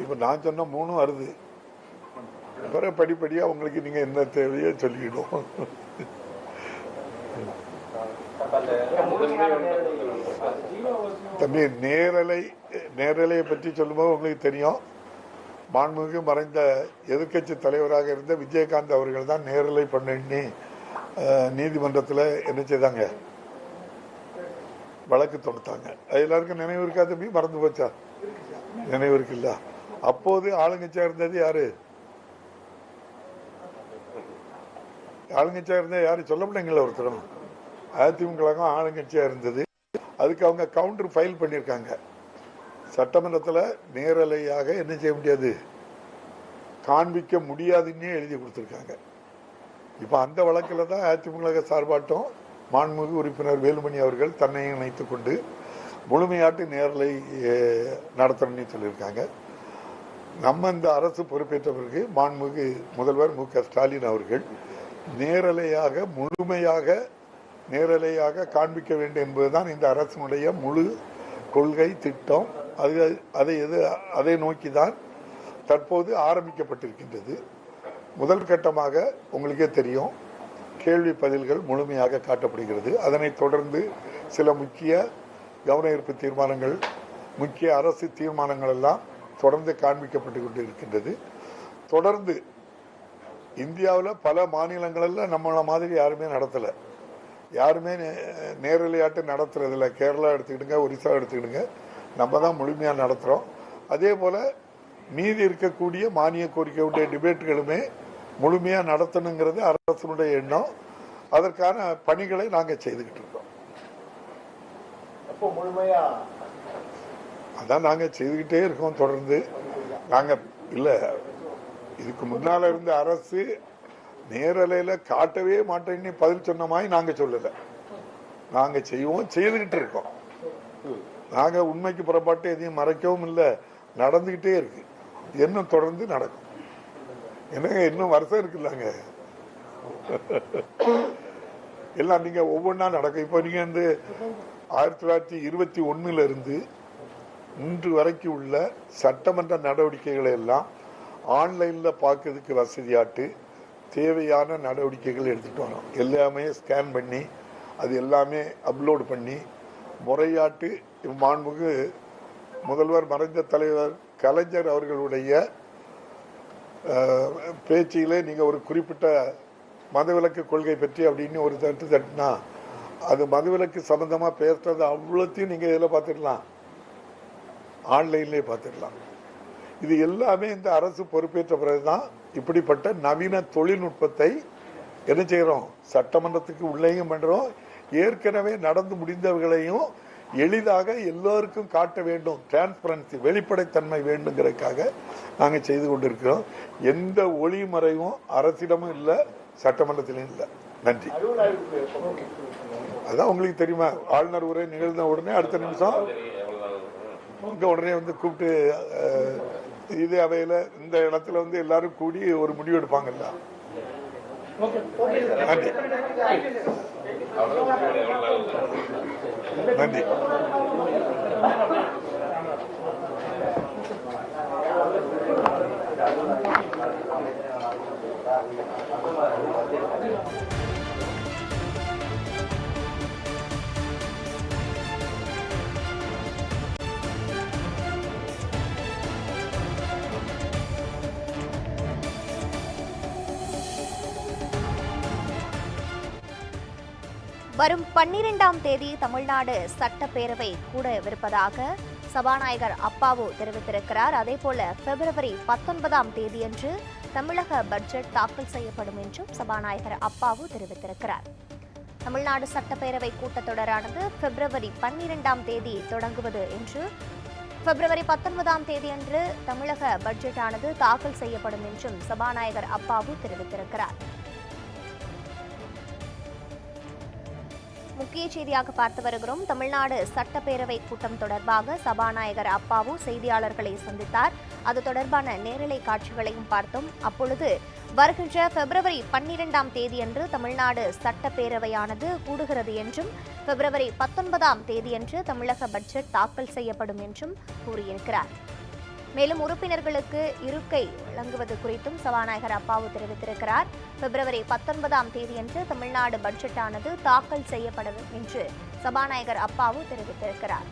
இப்போ நான் சொன்ன மூணும் வருது. பிறகு படிப்படியாக உங்களுக்கு நீங்கள் என்ன தேவையோ சொல்லிக்கிடும் தம்பி நேரலை நேரலையை பற்றி சொல்லும்போது உங்களுக்கு தெரியும். மாண்புமிகு மறைந்த எதிர்க்கட்சி தலைவராக இருந்த விஜயகாந்த் அவர்கள் தான் நேரலை பண்ணி நீதிமன்றத்தில் என்ன செய்தாங்க? வழக்கு தொடுத்தாங்க. எல்லாருக்கும் நினைவு இருக்கா தம்பி? மறந்து போச்சா? நினைவு இருக்குல்ல? அப்போது ஆளுங்கட்சியா இருந்தது யாரு? ஆளுங்கட்சியா இருந்தால் யாரு? சொல்ல முடியுங்களா ஒருத்தரும்? அதிமுக ஆளுங்கட்சியா இருந்தது. அதுக்கு அவங்க கவுண்டர் ஃபைல் பண்ணியிருக்காங்க. சட்டமன்றத்தில் நேரலையாக என்ன செய்ய முடியாது? காண்பிக்க முடியாதுன்னே எழுதி கொடுத்துருக்காங்க. இப்போ அந்த வழக்கில் தான் அதிமுக சார்பாட்டம் மாண்புமிகு உறுப்பினர் வேலுமணி அவர்கள் தன்னை இணைத்துக் கொண்டு முழுமையாட்டு நேரலை நடத்தணும்னு சொல்லியிருக்காங்க. நம்ம இந்த அரசு பொறுப்பேற்ற பிறகு மாண்புமிகு முதல்வர் மு க ஸ்டாலின் அவர்கள் நேரலையாக முழுமையாக நேரலையாக காண்பிக்க வேண்டும் என்பதுதான் இந்த அரசினுடைய முழு கொள்கை திட்டம். அது அதை எது அதை நோக்கி தான் தற்போது ஆரம்பிக்கப்பட்டிருக்கின்றது. முதல் கட்டமாக உங்களுக்கே தெரியும். கேள்வி பதில்கள் முழுமையாக காட்டப்படுகிறது. அதனைத் தொடர்ந்து சில முக்கிய கவன ஈர்ப்பு தீர்மானங்கள் முக்கிய அரசு தீர்மானங்கள் எல்லாம் தொடர்ந்து காண்பிக்கப்பட்டு கொண்டு இருக்கின்றது தொடர்ந்து இந்தியாவில் பல மாநிலங்களில் நம்மளை மாதிரி யாருமே நடத்தலை. யாருமே நே- நேரலையாட்டு நடத்துறதில்ல. கேரளா எடுத்துக்கிடுங்க ஒரிசா எடுத்துக்கிடுங்க. நம்ம தான் முழுமையாக நடத்துகிறோம் அதே போல் மீதி இருக்கக்கூடிய மானிய கோரிக்கையுடைய டிபேட்டுகளுமே முழுமையாக நடத்தணுங்கிறது அரசனுடைய எண்ணம். அதற்கான பணிகளை நாங்கள் செய்துக்கிட்டு இருக்கோம். அப்போ முழுமையா? அதான் நாங்கள் செய்துக்கிட்டே இருக்கோம் தொடர்ந்து. நாங்கள் இல்லை இதுக்கு முன்னால் இருந்த அரசு நேரலையில் காட்டவே மாட்டேன்னு பதில் சொன்ன மாதிரி நாங்கள் சொல்லலை. நாங்கள் செய்வோம் செய்துக்கிட்டு இருக்கோம். நாங்கள் உண்மைக்கு புறப்பாட்டு எதையும் மறைக்கவும் இல்லை. நடந்துக்கிட்டே இருக்கு. இன்னும் தொடர்ந்து நடக்கும். என்னங்க இன்னும் வருஷம் இருக்குல்லாங்க எல்லாம் நீங்க ஒவ்வொன்றா நடக்கும் இப்போ நீங்க வந்து ஆயிரத்தி தொள்ளாயிரத்தி இருபத்தி ஒன்னுல இருந்து இன்று வரைக்கும் உள்ள சட்டமன்ற நடவடிக்கைகளை எல்லாம் ஆன்லைன்ல பார்க்கறதுக்கு வசதியாட்டு தேவையான நடவடிக்கைகள் எடுத்துட்டு வரோம் எல்லாமே ஸ்கேன் பண்ணி அது எல்லாமே அப்லோடு பண்ணி முறையாட்டு மாண்புக்கு முதல்வர் மறைந்த தலைவர் கலைஞர் அவர்களுடைய பேச்சிலே நீங்கள் ஒரு குறிப்பிட்ட மதவிலக்கு கொள்கை பற்றி அப்படின்னு ஒரு தட்டு தட்டினா அது மதவிலக்கு சம்மந்தமாக பேசுறது அவ்வளோத்தையும் நீங்கள் இதில் பார்த்துடலாம். ஆன்லைன்லேயே பார்த்துடலாம். இது எல்லாமே இந்த அரசு பொறுப்பேற்ற பிறகு தான் இப்படிப்பட்ட நவீன தொழில்நுட்பத்தை என்ன செய்கிறோம்? சட்டமன்றத்துக்கு உள்ளேயும் பண்ணுறோம் ஏற்கனவே நடந்து முடிந்தவர்களையும் எளிதாக எல்லோருக்கும் காட்ட வேண்டும் டிரான்ஸ்பரன்சி வெளிப்படைத்தன்மை வேண்டுங்கிறதுக்காக நாங்கள் செய்து கொண்டிருக்கிறோம். எந்த ஒளிமறைவும் அரசிடமும் இல்லை சட்டமன்றத்திலும் இல்லை. நன்றி. அதான் உங்களுக்கு தெரியுமா? ஆளுநர் உரை நிகழ்ந்த உடனே அடுத்த நிமிஷம் உடனே வந்து கூப்பிட்டு இது இதே அவையில இந்த இடத்துல வந்து எல்லாரும் கூடி ஒரு முடிவு எடுப்பாங்கல்ல. நன்றி நன்றி வரும் பன்னிரெண்டாம் தேதி தமிழ்நாடு சட்டப்பேரவை கூடவிருப்பதாக சபாநாயகர் அப்பாவு தெரிவித்திருக்கிறார். அதேபோல பிப்ரவரி பத்தொன்பதாம் தேதியன்று தமிழக பட்ஜெட் தாக்கல் செய்யப்படும் என்றும் சபாநாயகர் அப்பாவு தெரிவித்திருக்கிறார். தமிழ்நாடு சட்டப்பேரவை கூட்டத்தொடரானது பிப்ரவரி பன்னிரெண்டாம் தேதி தொடங்குவது என்று பிப்ரவரி பத்தொன்பதாம் தேதியன்று தமிழக பட்ஜெட்டானது தாக்கல் செய்யப்படும் என்றும் சபாநாயகர் அப்பாவு தெரிவித்திருக்கிறார். முக்கிய செய்தியாக பார்த்து வருகிறோம். தமிழ்நாடு சட்டப்பேரவை கூட்டம் தொடர்பாக சபாநாயகர் அப்பாவு செய்தியாளர்களை சந்தித்தார். அது தொடர்பான நேரலை காட்சிகளையும் பார்த்தோம். அப்பொழுது வருகின்ற பிப்ரவரி பன்னிரெண்டாம் தேதியன்று தமிழ்நாடு சட்டப்பேரவையானது கூடுகிறது என்றும் பிப்ரவரி பத்தொன்பதாம் தேதியன்று தமிழக பட்ஜெட் தாக்கல் செய்யப்படும் என்றும் கூறியிருக்கிறார். மேலும் உறுப்பினர்களுக்கு இருக்கை வழங்குவது குறித்தும் சபாநாயகர் அப்பாவு தெரிவித்திருக்கிறார். பிப்ரவரி பத்தொன்பதாம் தேதியன்று தமிழ்நாடு பட்ஜெட்டானது தாக்கல் செய்யப்படும் என்று சபாநாயகர் அப்பாவு தெரிவித்திருக்கிறார்.